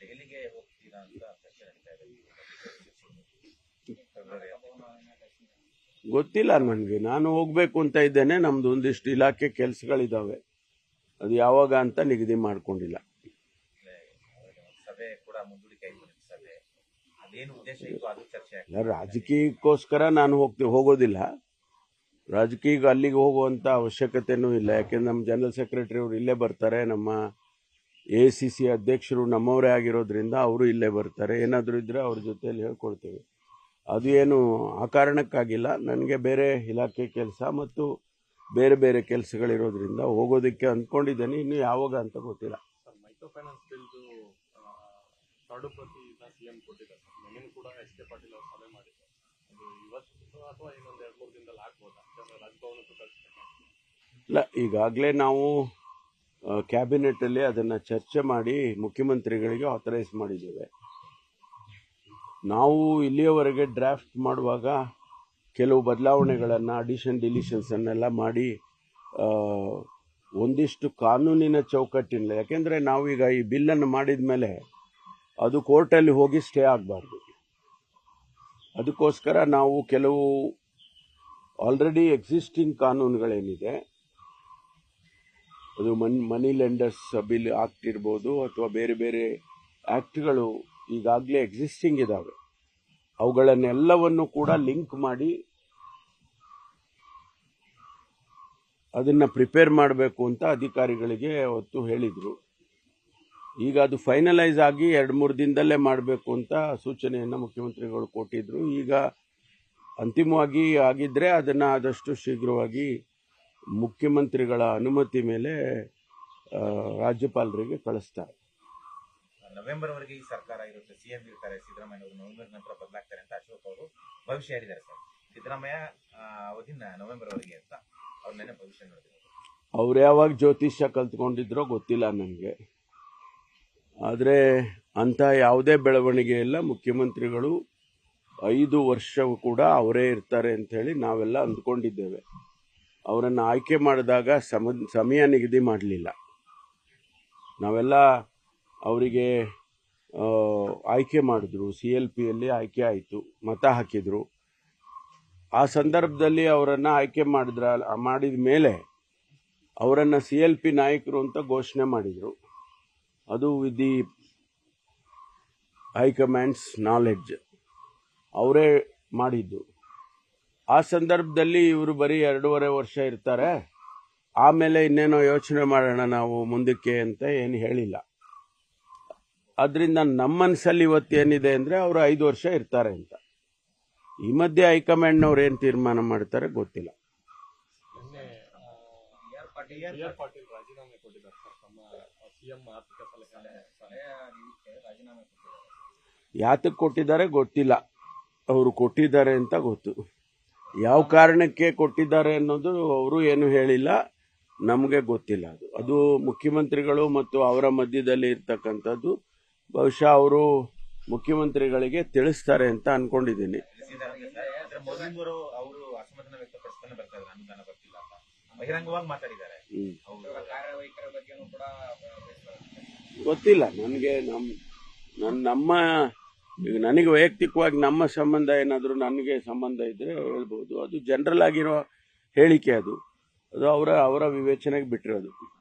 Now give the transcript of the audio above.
ದೆಹಲಿಗೆ ಹೋಗ್ತೀರಾ ಅಂತ ಚರ್ಚೆ ನಡೀತಾ ಇದೆ. ಗೊತ್ತಿಲ್ಲ ನನಗೆ ನಾನು ಹೋಗ್ಬೇಕು ಅಂತ ಇದ್ದೇನೆ. ನಮ್ದು ಒಂದಿಷ್ಟು ಇಲಾಖೆ ಕೆಲಸಗಳಿದಾವೆ. ಅದು ಯಾವಾಗ ಅಂತ ನಿಗದಿ ಮಾಡ್ಕೊಂಡಿಲ್ಲ. ರಾಜಕೀಯಕ್ಕೋಸ್ಕರ ನಾನು ಹೋಗ್ತೀವಿ ಹೋಗೋದಿಲ್ಲ. ರಾಜಕೀಯ ಅಲ್ಲಿಗೆ ಹೋಗುವಂತ ಅವಶ್ಯಕತೆನೂ ಇಲ್ಲ. ಯಾಕೆಂದ್ರೆ ನಮ್ಮ ಜನರಲ್ ಸೆಕ್ರೆಟರಿ ಅವರು ಇಲ್ಲೇ ಬರ್ತಾರೆ. ನಮ್ಮ ಎ ಸಿ ಸಿ ಅಧ್ಯಕ್ಷರು ನಮ್ಮವರೇ ಆಗಿರೋದ್ರಿಂದ ಅವರು ಇಲ್ಲೇ ಬರ್ತಾರೆ. ಏನಾದರೂ ಇದ್ದರೆ ಅವ್ರ ಜೊತೆಯಲ್ಲಿ ಹೇಳ್ಕೊಡ್ತೇವೆ. ಅದು ಏನು ಆ ಕಾರಣಕ್ಕಾಗಿಲ್ಲ ನನಗೆ ಬೇರೆ ಇಲಾಖೆ ಕೆಲಸ ಮತ್ತು ಬೇರೆ ಬೇರೆ ಕೆಲಸಗಳಿರೋದ್ರಿಂದ ಹೋಗೋದಕ್ಕೆ ಅಂದ್ಕೊಂಡಿದ್ದೇನೆ. ಇನ್ನು ಯಾವಾಗ ಅಂತ ಗೊತ್ತಿಲ್ಲ. ಇಲ್ಲ ಈಗಾಗಲೇ ನಾವು ಕ್ಯಾಬಿನೆಟಲ್ಲಿ ಅದನ್ನು ಚರ್ಚೆ ಮಾಡಿ ಮುಖ್ಯಮಂತ್ರಿಗಳಿಗೆ ಆಥರೈಸ್ ಮಾಡಿದ್ದೇವೆ. ನಾವು ಇಲ್ಲಿಯವರೆಗೆ ಡ್ರಾಫ್ಟ್ ಮಾಡುವಾಗ ಕೆಲವು ಬದಲಾವಣೆಗಳನ್ನು ಅಡಿಷನ್ ಡಿಲಿಷನ್ಸನ್ನೆಲ್ಲ ಮಾಡಿ ಒಂದಿಷ್ಟು ಕಾನೂನಿನ ಚೌಕಟ್ಟಿನಿಲ್ಲ ಯಾಕೆಂದರೆ ನಾವೀಗ ಈ ಬಿಲ್ಲನ್ನು ಮಾಡಿದ ಮೇಲೆ ಅದು ಕೋರ್ಟಲ್ಲಿ ಹೋಗಿ ಸ್ಟೇ ಆಗಬಾರ್ದು. ಅದಕ್ಕೋಸ್ಕರ ನಾವು ಕೆಲವು ಆಲ್ರೆಡಿ ಎಕ್ಸಿಸ್ಟಿಂಗ್ ಕಾನೂನುಗಳೇನಿದೆ ಅದು ಮನ್ ಮನಿ ಲೆಂಡರ್ಸ್ ಬಿಲ್ ಆಕ್ಟ್ ಇರ್ಬೋದು ಅಥವಾ ಬೇರೆ ಬೇರೆ ಆ್ಯಕ್ಟ್ಗಳು ಈಗಾಗಲೇ ಎಕ್ಸಿಸ್ಟಿಂಗ್ ಇದ್ದಾವೆ ಅವುಗಳನ್ನೆಲ್ಲವನ್ನು ಕೂಡ ಲಿಂಕ್ ಮಾಡಿ ಅದನ್ನು ಪ್ರಿಪೇರ್ ಮಾಡಬೇಕು ಅಂತ ಅಧಿಕಾರಿಗಳಿಗೆ ಅವತ್ತು ಹೇಳಿದರು. ಈಗ ಅದು ಫೈನಲೈಸ್ ಆಗಿ ಎರಡು ಮೂರು ದಿನದಲ್ಲೇ ಮಾಡಬೇಕು ಅಂತ ಸೂಚನೆಯನ್ನು ಮುಖ್ಯಮಂತ್ರಿಗಳು ಕೊಟ್ಟಿದ್ದರು ಈಗ ಅಂತಿಮವಾಗಿ ಆಗಿದ್ದರೆ ಅದನ್ನು ಆದಷ್ಟು ಶೀಘ್ರವಾಗಿ ಮುಖ್ಯಮಂತ್ರಿಗಳ ಅನುಮತಿ ಮೇಲೆ ರಾಜ್ಯಪಾಲರಿಗೆ ಕಳಿಸ್ತಾರೆ. ನವೆಂಬರ್ ವರೆಗೆ ಈ ಸರ್ಕಾರ ಇರುತ್ತೆ. ಸಿಎಂ ಇರ್ತಾರೆ ಸಿದ್ದರಾಮಯ್ಯ ಅವರು ನವೆಂಬರ್ ನಂತರ ಬದಲಾಗ್ತಾರೆ ಅಂತ ಅಶೋಕ್ ಅವರು ಭವಿಷ್ಯ ಹೇಳಿದ್ದಾರೆ ಸರ್. ಸಿದ್ದರಾಮಯ್ಯ ನವೆಂಬರ್ ವರೆಗೆ ಅಂತ ಅವ್ರ ನೆನೆ ಭವಿಷ್ಯ ನೋಡಿದ್ರು. ಅವ್ರು ಯಾವಾಗ ಜ್ಯೋತಿಷ್ಯ ಕಲ್ತ್ಕೊಂಡಿದ್ರೋ ಗೊತ್ತಿಲ್ಲ ನನಗೆ. ಆದರೆ ಅಂಥ ಯಾವುದೇ ಬೆಳವಣಿಗೆ ಇಲ್ಲ. ಮುಖ್ಯಮಂತ್ರಿಗಳು ಐದು ವರ್ಷವೂ ಕೂಡ ಅವರೇ ಇರ್ತಾರೆ ಅಂತ ಹೇಳಿ ನಾವೆಲ್ಲ ಅಂದ್ಕೊಂಡಿದ್ದೇವೆ. ಅವರನ್ನು ಆಯ್ಕೆ ಮಾಡಿದಾಗ ಸಮ, ಸಮಯ ನಿಗದಿ ಮಾಡಲಿಲ್ಲ. ನಾವೆಲ್ಲ ಅವರಿಗೆ ಆಯ್ಕೆ ಮಾಡಿದ್ರು. ಸಿ ಎಲ್ ಪಿಯಲ್ಲಿ ಆಯ್ಕೆ ಆಯಿತು. ಮತ ಹಾಕಿದರು. ಆ ಸಂದರ್ಭದಲ್ಲಿ ಅವರನ್ನು ಆಯ್ಕೆ ಮಾಡಿದ್ರ, ಮಾಡಿದ ಮೇಲೆ ಅವರನ್ನು ಸಿ ಎಲ್ ಪಿ ನಾಯಕರು ಅಂತ ಘೋಷಣೆ ಮಾಡಿದರು. ಅದು ವಿತ್ ದಿ ಹೈಕಮಾಂಡ್ಸ್ ನಾಲೆಡ್ಜ್ ಅವರೇ ಮಾಡಿದ್ದು. ಆ ಸಂದರ್ಭದಲ್ಲಿ ಇವರು ಬರೀ ಎರಡೂವರೆ ವರ್ಷ ಇರ್ತಾರೆ. ಆಮೇಲೆ ಇನ್ನೇನೋ ಯೋಚನೆ ಮಾಡೋಣ ನಾವು ಮುಂದಕ್ಕೆ ಅಂತ ಏನು ಹೇಳಿಲ್ಲ. ಅದರಿಂದ ನಮ್ಮ ಮನಸ್ಸಲ್ಲಿ ಇವತ್ತೇನಿದೆ ಅಂದರೆ ಅವರು ಐದು ವರ್ಷ ಇರ್ತಾರೆ ಅಂತ. ಈ ಮಧ್ಯೆ ಹೈಕಮಾಂಡ್ನವ್ರು ಏನು ತೀರ್ಮಾನ ಮಾಡ್ತಾರೆ ಗೊತ್ತಿಲ್ಲ. ಯಾತಕ್ಕೆ ಕೊಟ್ಟಿದ್ದಾರೆ ಗೊತ್ತಿಲ್ಲ. ಅವರು ಕೊಟ್ಟಿದ್ದಾರೆ ಅಂತ ಗೊತ್ತು. ಯಾವ ಕಾರಣಕ್ಕೆ ಕೊಟ್ಟಿದ್ದಾರೆ ಅನ್ನೋದು ಅವರು ಏನು ಹೇಳಿಲ್ಲ. ನಮಗೆ ಗೊತ್ತಿಲ್ಲ ಅದು. ಅದು ಮುಖ್ಯಮಂತ್ರಿಗಳು ಮತ್ತು ಅವರ ಮಧ್ಯದಲ್ಲಿ ಇರ್ತಕ್ಕಂಥದ್ದು. ಬಹುಶಃ ಅವರು ಮುಖ್ಯಮಂತ್ರಿಗಳಿಗೆ ತಿಳಿಸ್ತಾರೆ ಅಂತ ಅನ್ಕೊಂಡಿದ್ದೀನಿ. ಗೊತ್ತಿಲ್ಲ. ನನಗೆ ನಮ್ಮ ನನ್ನ ನಮ್ಮ ಈಗ ನನಗೆ ವೈಯಕ್ತಿಕವಾಗಿ ನಮ್ಮ ಸಂಬಂಧ ಏನಾದರೂ ನನಗೆ ಸಂಬಂಧ ಇದ್ದರೆ ಹೇಳ್ಬೋದು. ಅದು ಜನರಲ್ ಆಗಿರೋ ಹೇಳಿಕೆ ಅದು. ಅದು ಅವರ ಅವರ ವಿವೇಚನೆಗೆ ಬಿಟ್ಟಿರೋದು.